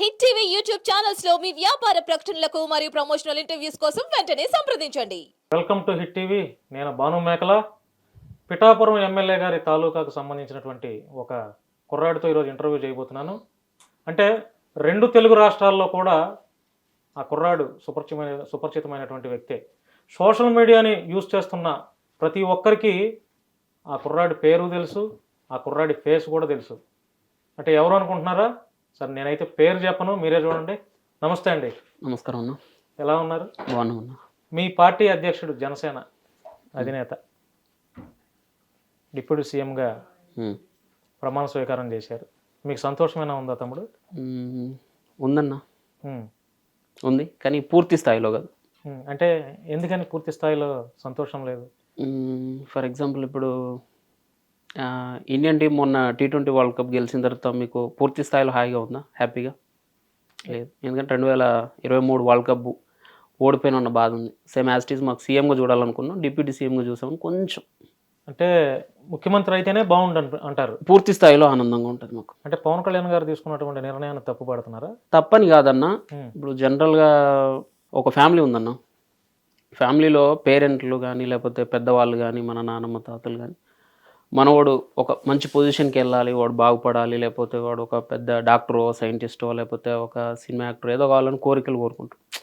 Hit TV YouTube ఛానల్స్లో మీ వ్యాపార ప్రకటనలకు మరియు ప్రమోషనల్ ఇంటర్వ్యూస్ కోసం వెంటనే సంప్రదించండి. Welcome to hit TV. నేను భాను మేకల. పిఠాపురం ఎమ్మెల్యే గారి తాలూకాకు సంబంధించినటువంటి ఒక కుర్రాడితో ఈరోజు ఇంటర్వ్యూ చేయబోతున్నాను. అంటే రెండు తెలుగు రాష్ట్రాల్లో కూడా ఆ కుర్రాడు సుపరిచితమైన సుపరిచితమైనటువంటి వ్యక్తే. సోషల్ మీడియాని యూజ్ చేస్తున్న ప్రతి ఒక్కరికి ఆ కుర్రాడి పేరు తెలుసు ఆ కుర్రాడి ఫేస్ కూడా తెలుసు. అంటే ఎవరు అనుకుంటున్నారా? సరే నేనైతే పేరు చెప్పను మీరే చూడండి. నమస్తే అండి. నమస్కారం అన్న. ఎలా ఉన్నారు? బాగున్నా అన్న. మీ పార్టీ అధ్యక్షుడు జనసేన అధినేత. డిప్యూటీ సీఎంగా ఉమ్. ప్రమాణ స్వీకారం చేశారు. మీకు సంతోషమైన ఉందా తమ్ముడు? ఉమ్, ఉందన్న. ఉమ్. ఉంది కానీ పూర్తి స్థాయిలో కాదు. ఉమ్. అంటే ఎందుకని పూర్తి స్థాయిలో సంతోషం లేదు? ఫర్ ఎగ్జాంపుల్ ఇప్పుడు ఇండియన్ టీం మొన్న టీ ట్వంటీ వరల్డ్ కప్ గెలిచిన తర్వాత మీకు పూర్తి స్థాయిలో హాయిగా ఉందా? హ్యాపీగా? లేదు. ఎందుకంటే రెండు వేల ఇరవై మూడు వరల్డ్ కప్ ఓడిపోయిన ఉన్న బాధ ఉంది. సేమ్ యాస్టీస్ మాకు సీఎంగా చూడాలనుకున్నాం డిప్యూటీ సీఎంగా చూసామని కొంచెం. అంటే ముఖ్యమంత్రి అయితేనే బాగుండు అంటారు. పూర్తి స్థాయిలో ఆనందంగా ఉంటుంది మాకు. అంటే పవన్ కళ్యాణ్ గారు తీసుకున్నటువంటి నిర్ణయాన్ని తప్పు పడుతున్నారా తప్పని కాదన్న. ఇప్పుడు జనరల్గా ఒక ఫ్యామిలీ ఉందన్న. ఫ్యామిలీలో పేరెంట్లు కానీ లేకపోతే పెద్దవాళ్ళు కానీ మన నాన్నమ్మ తాతలు కానీ మనవాడు ఒక మంచి పొజిషన్కి వెళ్ళాలి వాడు బాగుపడాలి లేకపోతే వాడు ఒక పెద్ద డాక్టరో సైంటిస్టో లేకపోతే ఒక సినిమా యాక్టర్ ఏదో కావాలని కోరికలు కోరుకుంటాడు.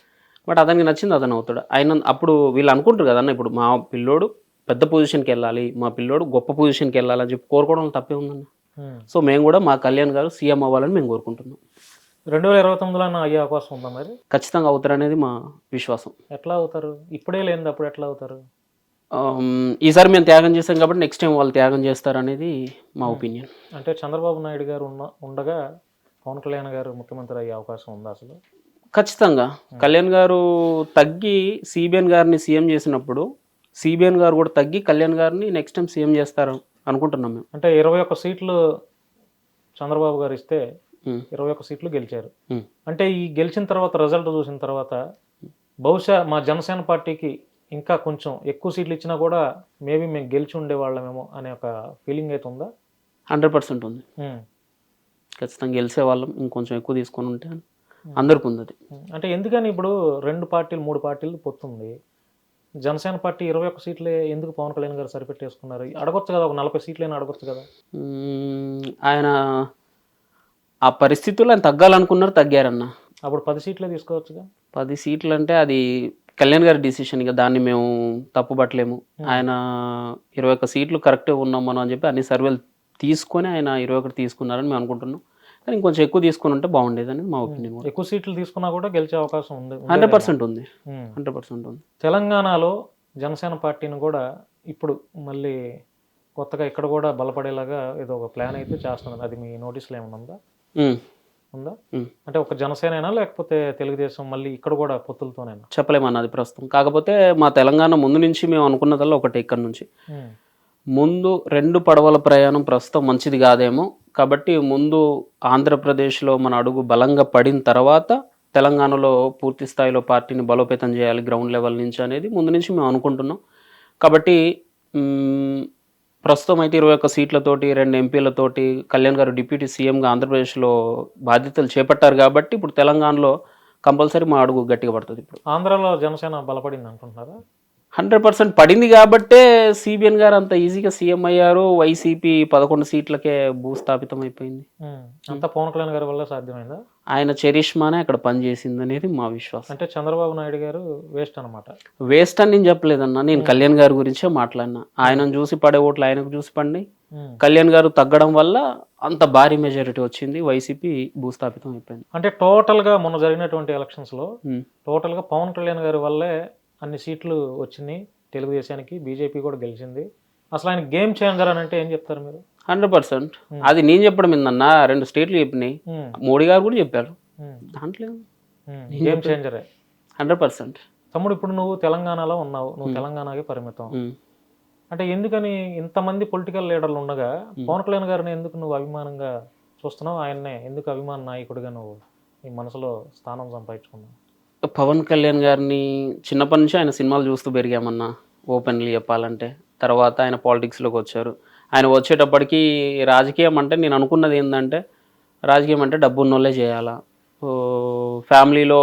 బట్ అతనికి నచ్చింది అతను అవుతాడు. ఆయన అప్పుడు వీళ్ళు అనుకుంటారు కదన్న ఇప్పుడు మా పిల్లోడు పెద్ద పొజిషన్కి వెళ్ళాలి మా పిల్లోడు గొప్ప పొజిషన్కి వెళ్ళాలి అని చెప్పి కోరుకోవడం తప్పే ఉందన్న. ఉమ్. సో మేము కూడా మా కళ్యాణ్ గారు సీఎం అవ్వాలని మేము కోరుకుంటున్నాం. రెండు వేల ఇరవై తొమ్మిదిలో అయ్యే అవకాశం ఉందా మరి? ఖచ్చితంగా అవుతారనేది మా విశ్వాసం. ఎట్లా అవుతారు? ఇప్పుడే లేనిది అప్పుడు ఎట్లా అవుతారు? ఈసారి మేము త్యాగం చేస్తాం కాబట్టి నెక్స్ట్ టైం వాళ్ళు త్యాగం చేస్తారనేది మా ఒపీనియన్ అంటే చంద్రబాబు నాయుడు గారు ఉన్న ఉండగా పవన్ కళ్యాణ్ గారు ముఖ్యమంత్రి అయ్యే అవకాశం ఉందా అసలు? ఖచ్చితంగా. కళ్యాణ్ గారు తగ్గి సిబిఎన్ గారిని సీఎం చేసినప్పుడు సిబిఎన్ గారు కూడా తగ్గి కళ్యాణ్ గారిని నెక్స్ట్ టైం సీఎం చేస్తారు అనుకుంటున్నాం మేము. అంటే ఇరవై ఒక్క సీట్లు చంద్రబాబు గారు ఇస్తే ఉమ్, ఇరవై ఒక్క సీట్లు గెలిచారు. అంటే ఈ గెలిచిన తర్వాత రిజల్ట్ చూసిన తర్వాత బహుశా మా జనసేన పార్టీకి ఇంకా కొంచెం ఎక్కువ సీట్లు ఇచ్చినా కూడా మేబీ మేము గెలిచి ఉండేవాళ్ళమేమో అనే ఒక ఫీలింగ్ అయితే ఉందా? హండ్రెడ్ పర్సెంట్ ఉంది. ఉమ్. ఖచ్చితంగా గెలిచే వాళ్ళం ఇంకొంచెం ఎక్కువ తీసుకొని ఉంటే అందరికి ఉంది అది. ఉమ్. అంటే ఎందుకని ఇప్పుడు రెండు పార్టీలు మూడు పార్టీలు పొత్తుంది? జనసేన పార్టీ ఇరవై ఒక్క సీట్లే ఎందుకు పవన్ కళ్యాణ్ గారు సరిపెట్టేసుకున్నారు? అడగొచ్చు కదా ఒక నలభై సీట్లైనా అడగొచ్చు కదా. ఆయన ఆ పరిస్థితుల్లో ఆయన తగ్గాలనుకున్నారు తగ్గారన్న. అప్పుడు పది సీట్లే తీసుకోవచ్చుగా? పది సీట్లు అంటే అది కళ్యాణ్ గారి డిసిషన్ ఇక దాన్ని మేము తప్పుపట్టలేము. ఆయన ఇరవై ఒక్క సీట్లు కరెక్టే ఉన్నాం మనం అని చెప్పి అన్ని సర్వేలు తీసుకొని ఆయన ఇరవై ఒకటి తీసుకున్నారని మేము అనుకుంటున్నాం. కానీ ఇంకొంచెం ఎక్కువ తీసుకుని ఉంటే బాగుండేది అనేది మా ఒపీనియన్ కూడా. ఎక్కువ సీట్లు తీసుకున్నా కూడా గెలిచే అవకాశం ఉంది హండ్రెడ్ పర్సెంట్ ఉంది. ఉమ్. హండ్రెడ్ పర్సెంట్ ఉంది. తెలంగాణలో జనసేన పార్టీని కూడా ఇప్పుడు మళ్ళీ కొత్తగా ఇక్కడ కూడా బలపడేలాగా ఏదో ఒక ప్లాన్ అయితే చేస్తున్నది. అది మీ నోటీసులో ఏమైనా ఉందా? ఉందా. అంటే ఒక జనసేనైనా లేకపోతే తెలుగుదేశం మళ్ళీ ఇక్కడ కూడా పొత్తులతోనేనా? చెప్పలేమన్నది ప్రస్తుతం. కాకపోతే మా తెలంగాణ ముందు నుంచి మేము అనుకున్నదల్లా ఒకటి ఇక్కడ నుంచి. ముందు రెండు పడవల ప్రయాణం ప్రస్తుతం మంచిది కాదేమో. కాబట్టి ముందు ఆంధ్రప్రదేశ్లో మన అడుగు బలంగా పడిన తర్వాత తెలంగాణలో పూర్తి స్థాయిలో పార్టీని బలోపేతం చేయాలి గ్రౌండ్ లెవెల్ నుంచి అనేది ముందు నుంచి మేము అనుకుంటున్నాం. కాబట్టి ప్రస్తుతం అయితే ఇరవై ఒక్క సీట్లతోటి రెండు ఎంపీలతోటి కళ్యాణ్ గారు డిప్యూటీ సీఎంగా ఆంధ్రప్రదేశ్లో బాధ్యతలు చేపట్టారు కాబట్టి ఇప్పుడు తెలంగాణలో కంపల్సరీ మా అడుగు గట్టిగా పడుతుంది ఇప్పుడు. ఆంధ్రాలో జనసేన బలపడింది అనుకుంటున్నారా? హండ్రెడ్ పర్సెంట్ పడింది కాబట్టే సిబిఎన్ గారు అంత ఈజీగా సీఎం అయ్యారు. వైసీపీ పదకొండు సీట్లకే భూస్థాపితం అయిపోయింది. అంతా పవన్ కళ్యాణ్ గారి వల్ల సాధ్యమైందా? ఆయన చరిష్మానే అక్కడ పనిచేసింది అనేది మా విశ్వాసం. అంటే చంద్రబాబు నాయుడు గారు వేస్ట్ అనమాట వేస్ట్ అని నేను చెప్పలేదన్నా. నేను కళ్యాణ్ గారి గురించే మాట్లాడినా. ఆయనను చూసి పడే ఓట్లు ఆయనకు చూసి పడి. కళ్యాణ్ గారు తగ్గడం వల్ల అంత భారీ మెజారిటీ వచ్చింది. వైసీపీ భూస్థాపితం అయిపోయింది. అంటే టోటల్గా మొన్న జరిగినటువంటి ఎలక్షన్స్లో. టోటల్గా పవన్ కళ్యాణ్ గారి వల్లే అన్ని సీట్లు వచ్చినాయి తెలుగుదేశానికి బీజేపీ కూడా గెలిచింది. అసలు ఆయన గేమ్ చేంజర్ అని అంటే ఏం చెప్తారు మీరు? Hundred percent. అది నేను చెప్పడం ఏందన్నా రెండు స్టేట్లు చెప్పినాయి. మోడీ గారు కూడా చెప్పారు. దాంట్లో. గేమ్ చేంజరే. Hundred percent. తమ్ముడు ఇప్పుడు నువ్వు తెలంగాణలో ఉన్నావు. నువ్వు తెలంగాణకి పరిమితం. అంటే ఎందుకని ఇంతమంది పొలిటికల్ లీడర్లు ఉండగా పవన్ కళ్యాణ్ గారిని ఎందుకు నువ్వు అభిమానంగా చూస్తున్నావు? ఆయన్నే ఎందుకు అభిమాన నాయకుడిగా నువ్వు నీ మనసులో స్థానం సంపాదించుకున్నావు? పవన్ కళ్యాణ్ గారిని చిన్నప్పటి నుంచి ఆయన సినిమాలు చూస్తూ పెరిగామన్నా ఓపెన్లీ చెప్పాలంటే. తర్వాత ఆయన పాలిటిక్స్లోకి వచ్చారు. ఆయన వచ్చేటప్పటికి రాజకీయం అంటే నేను అనుకున్నది ఏంటంటే రాజకీయం అంటే డబ్బు ఉన్నోళ్ళే చేయాలా ఫ్యామిలీలో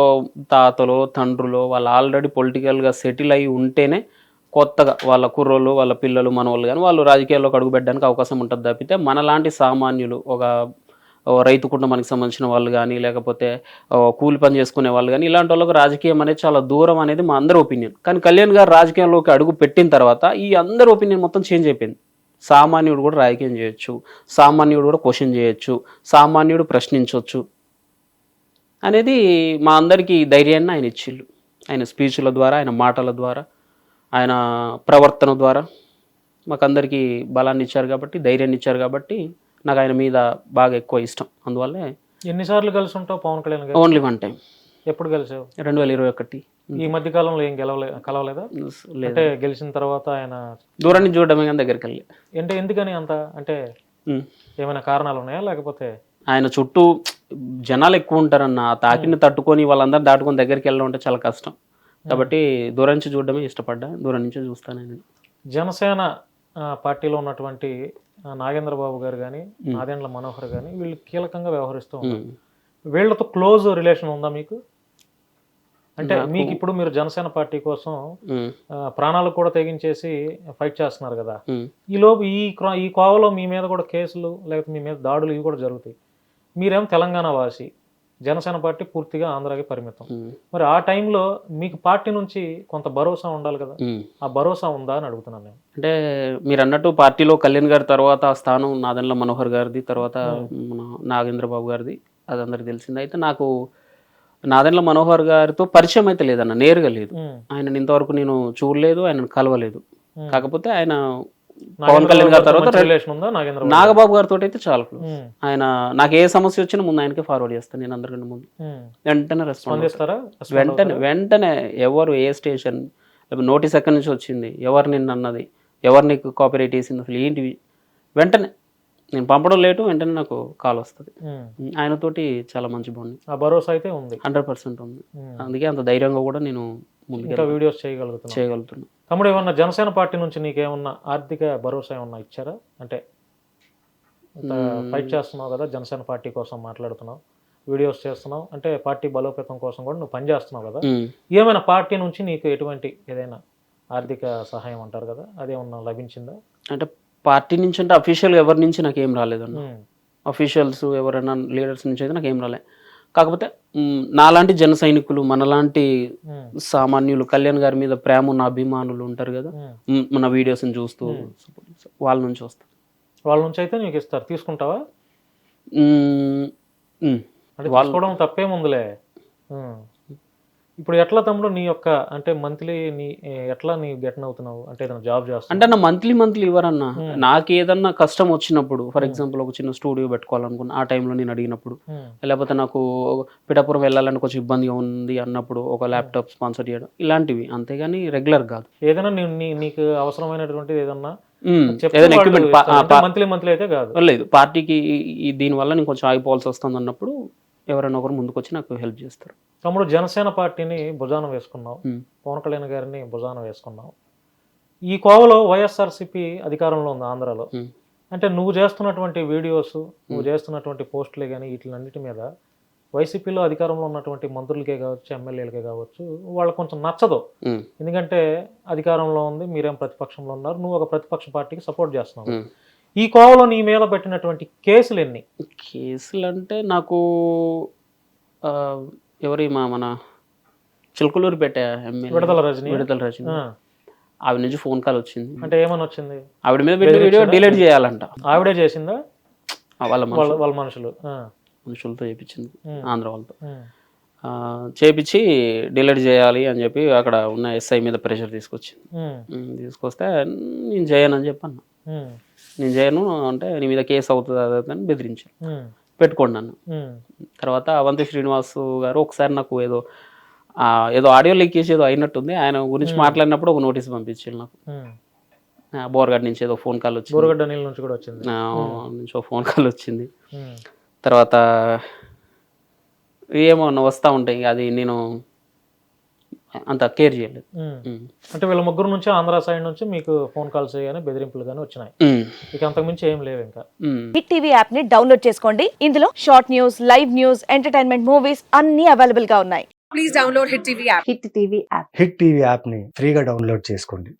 తాతలో తండ్రులు వాళ్ళు ఆల్రెడీ పొలిటికల్గా సెటిల్ అయి ఉంటేనే కొత్తగా వాళ్ళ కుర్రోళ్ళు వాళ్ళ పిల్లలు మనవాళ్ళు కానీ వాళ్ళు రాజకీయాల్లోకి అడుగుపెట్టడానికి అవకాశం ఉంటుంది తప్పితే మనలాంటి సామాన్యులు ఒక రైతు కుటుంబానికి సంబంధించిన వాళ్ళు కానీ లేకపోతే కూలి పని చేసుకునే వాళ్ళు కానీ ఇలాంటి వాళ్ళకి రాజకీయం అనేది చాలా దూరం అనేది మా అందరి ఒపీనియన్. కానీ కళ్యాణ్ గారు రాజకీయంలోకి అడుగు పెట్టిన తర్వాత ఈ అందరి ఒపీనియన్ మొత్తం చేంజ్ అయిపోయింది. సామాన్యుడు కూడా రాజకీయం చేయొచ్చు సామాన్యుడు కూడా క్వశ్చన్ చేయొచ్చు సామాన్యుడు ప్రశ్నించవచ్చు అనేది మా అందరికీ ధైర్యాన్ని ఆయన ఇచ్చిళ్ళు. ఆయన స్పీచ్ల ద్వారా ఆయన మాటల ద్వారా ఆయన ప్రవర్తన ద్వారా మాకందరికీ బలాన్ని ఇచ్చారు కాబట్టి ధైర్యాన్ని ఇచ్చారు కాబట్టి నాకు ఆయన మీద బాగా ఎక్కువ ఇష్టం. అందువల్లే ఎన్నిసార్లు కలిసి ఉంటావు పవన్ కళ్యాణ్ గారు? ఓన్లీ వన్ టైం ఎప్పుడు కలిసావు రెండు వేల ఇరవై ఒకటి. ఈ మధ్య కాలంలో ఏం గెలవలే కలవలేదా? లేదు. అంటే గెలిచిన తర్వాత ఆయన దూరం నుంచి చూడడమే కానీ దగ్గరికి వెళ్ళి అంటే ఎందుకని అంత? అంటే ఏమైనా కారణాలు ఉన్నాయా? లేకపోతే ఆయన చుట్టూ జనాలు ఎక్కువ ఉంటారన్న ఆ తాకిని తట్టుకొని వాళ్ళందరూ దాటుకొని దగ్గరికి వెళ్ళడం అంటే చాలా కష్టం. కాబట్టి దూరం నుంచి చూడడమే ఇష్టపడ్డా దూరం నుంచి చూస్తాను నేను. జనసేన పార్టీలో ఉన్నటువంటి ఆ, నాగేంద్ర బాబు గారు కానీ నాదెండ్ల మనోహర్ కానీ వీళ్ళు కీలకంగా వ్యవహరిస్తూ ఉన్నారు. వీళ్ళతో క్లోజ్ రిలేషన్ ఉందా మీకు? అంటే మీకు ఇప్పుడు మీరు జనసేన పార్టీ కోసం ప్రాణాలు కూడా తెగించేసి ఫైట్ చేస్తున్నారు కదా. ఉమ్. ఈ లోపు ఈ క్ర- ఈ కోవలో మీ మీద కూడా కేసులు లేకపోతే మీ మీద దాడులు ఇవి కూడా జరుగుతాయి. మీరేమో తెలంగాణ వాసి? జనసేన పార్టీ పూర్తిగా ఆంధ్రాకి పరిమితం. మరి ఆ టైంలో మీకు పార్టీ నుంచి కొంత భరోసా ఉండాలి కదా. ఆ భరోసా ఉందా అని అడుగుతున్నాను నేను అంటే మీరు అన్నట్టు పార్టీలో కళ్యాణ్ గారి తర్వాత ఆ స్థానం నాదెండ్ల మనోహర్ గారిది తర్వాత మన నాగేంద్ర బాబు గారిది అది అందరికి తెలిసింది అయితే నాకు నాదెండ్ల మనోహర్ గారితో పరిచయం అయితే లేదన్న నేరుగా లేదు. ఆయన ఇంతవరకు నేను చూడలేదు ఆయన కలవలేదు. కాకపోతే ఆయన పవన్ కళ్యాణ్ గారి తర్వాత? నాగబాబు గారితో? అయితే చాలా క్లోజ్. ఆయన నాకు ఏ సమస్య వచ్చినా ముందు ఆయనకే ఫార్వర్డ్ చేస్తాను నేను అందరికంటే ముందు. వెంటనే రెస్పాండ్ వెంటనే వెంటనే ఎవరు ఏ స్టేషన్ నోటీస్ ఎక్కడి నుంచి వచ్చింది ఎవరు నిన్ను అన్నది ఎవరు నీకు కాపీరైట్ వేసింది అసలు ఏంటివి? వెంటనే నేను పంపడం లేటు వెంటనే నాకు కాల్ వస్తుంది. ఆయనతోటి చాలా మంచి బాగుంది ఆ భరోసా అయితే ఉంది. హండ్రెడ్ పర్సెంట్ ఉంది. అందుకే అంత ధైర్యంగా కూడా నేను ఇంకా వీడియోస్ చేయగలుగుతున్నాం చేయగలుగుతున్నాను. తమ్ముడు ఏమన్నా జనసేన పార్టీ నుంచి నీకేమన్నా ఆర్థిక భరోసా ఏమన్నా ఇచ్చారా? అంటే ఫైట్ చేస్తున్నావు కదా జనసేన పార్టీ కోసం మాట్లాడుతున్నావు వీడియోస్ చేస్తున్నావు అంటే పార్టీ బలోపేతం కోసం కూడా నువ్వు పని చేస్తున్నావు కదా. ఏమైనా పార్టీ నుంచి నీకు ఎటువంటి ఏదైనా ఆర్థిక సహాయం అంటారు కదా అదేమన్నా లభించిందా? అంటే పార్టీ నుంచి అంటే అఫీషియల్గా ఎవరి నుంచి నాకు ఏం రాలేదన్న. అఫీషియల్స్ ఎవరైనా లీడర్స్ నుంచి అయితే నాకు ఏం రాలే. కాకపోతే నాలాంటి జన సైనికులు మనలాంటి. సామాన్యులు కళ్యాణ్ గారి మీద ప్రేమ ఉన్న అభిమానులు ఉంటారు కదా? మన వీడియోస్ని చూస్తూ వాళ్ళ నుంచి వస్తారు వాళ్ళ నుంచి అయితే నీకు ఇస్తారు. తీసుకుంటావా. అంటే తీసుకోవడం తప్పేముందిలే. ఇప్పుడు ఎట్లా తమ్ముడు నీ యొక్క అంటే మంత్లీ నీ ఎట్లా నీ గెటన్ అవుతున్నావు? అంటే ఏదైనా జాబ్ చేస్తున్నావు? అంటే నా మంత్లీ మంత్లీ ఇవ్వరన్నా. నాకు ఏదన్నా కష్టం వచ్చినప్పుడు ఫర్ ఎగ్జాంపుల్ ఒక చిన్న స్టూడియో పెట్టుకోవాలనుకున్నా ఆ టైంలో నేను అడిగినప్పుడు ఉమ్. లేకపోతే నాకు పిఠాపురం వెళ్ళాలని కొంచెం ఇబ్బందిగా ఉంది అన్నప్పుడు ఒక ల్యాప్టాప్ స్పాన్సర్ చేయడం ఇలాంటివి. అంతేగాని రెగ్యులర్ కాదు. ఏదైనా నీకు అవసరమైనటువంటిది ఏదన్నా చెప్తే ఏదైనా ఎక్విప్మెంట్ మంత్లీ మంత్లీ అయితే కాదు. లేదు పార్టీకి దీనివల్ల నేను కొంచెం ఆగిపోవాల్సి వస్తుంది అన్నప్పుడు ఎవరైనా ఒకరు ముందుకు వచ్చి నాకు హెల్ప్ చేస్తారు. తమ్ముడు జనసేన పార్టీని భుజాన వేసుకున్నావు. పవన్ కళ్యాణ్ గారిని భుజాన వేసుకున్నావు. ఈ కోవలో వైఎస్ఆర్సీపీ అధికారంలో ఉంది ఆంధ్రాలో. అంటే నువ్వు చేస్తున్నటువంటి వీడియోస్ నువ్వు చేస్తున్నటువంటి పోస్టులే కానీ వీటిలన్నిటి మీద వైసీపీలో అధికారంలో ఉన్నటువంటి మంత్రులకే కావచ్చు ఎమ్మెల్యేలకే కావచ్చు వాళ్ళకు కొంచెం నచ్చదు. ఎందుకంటే అధికారంలో ఉంది మీరేం ప్రతిపక్షంలో ఉన్నారు నువ్వు ఒక ప్రతిపక్ష పార్టీకి సపోర్ట్ చేస్తున్నావు. ఈ కోవలో నీ మీద పెట్టినటువంటి కేసులు ఎన్ని? కేసులు అంటే నాకు ఎవరి మా మన చిలుకలూరు పెట్టే విడతల రజని? విడతల రజని. ఆవిడ నుంచి ఫోన్ కాల్ వచ్చింది. అంటే ఏమని వచ్చింది? ఆవిడ మీద పెట్టిన వీడియో డిలీట్ చేయాలంట. ఆవిడే చేసిందా? వాళ్ళ వాళ్ళ మనుషులు. మనుషులతో చేపించింది మ్. ఆంధ్ర వాళ్ళతో. చేపించి డిలీట్ చేయాలి అని చెప్పి అక్కడ ఉన్న ఎస్ఐ మీద ప్రెషర్ తీసుకొచ్చింది. తీసుకొస్తే నేను చేయను అని చెప్పి అన్నా ఉమ్. నేను చేయను అంటే నీ మీద కేసు అవుతుంది అది అని బెదిరించాను. పెట్టుకోండి నన్ను. తర్వాత అవంతి శ్రీనివాస్ గారు ఒకసారి నాకు ఏదో ఏదో ఆడియో లీకేజ్ ఏదో అయినట్టుంది. ఆయన గురించి మాట్లాడినప్పుడు ఒక నోటీస్ పంపించారు నాకు. బోర్గడ్ నుంచి ఏదో ఫోన్ కాల్ వచ్చింది. బోరగడ్డ నీళ్ళ నుంచి కూడా వచ్చింది. నుంచి ఒక ఫోన్ కాల్ వచ్చింది. తర్వాత ఏమో వస్తూ ఉంటాయి అది నేను అంత కేర్ చేయలేదు. అంటే వీళ్ళ ముగ్గురు నుంచి ఆంధ్ర సైడ్ నుంచి మీకు ఫోన్ కాల్స్ కానీ బెదిరింపులు కానీ వచ్చినాయి. ఇక అంతకుమించి ఏం లేవు ఇంకా. హిట్ టీవీ యాప్ని డౌన్లోడ్ చేసుకోండి. ఇందులో short news live news entertainment movies అన్ని అవైలబుల్గా ఉన్నాయి. హిట్ టీవీ యాప్ని ఫ్రీగా డౌన్లోడ్ చేసుకోండి.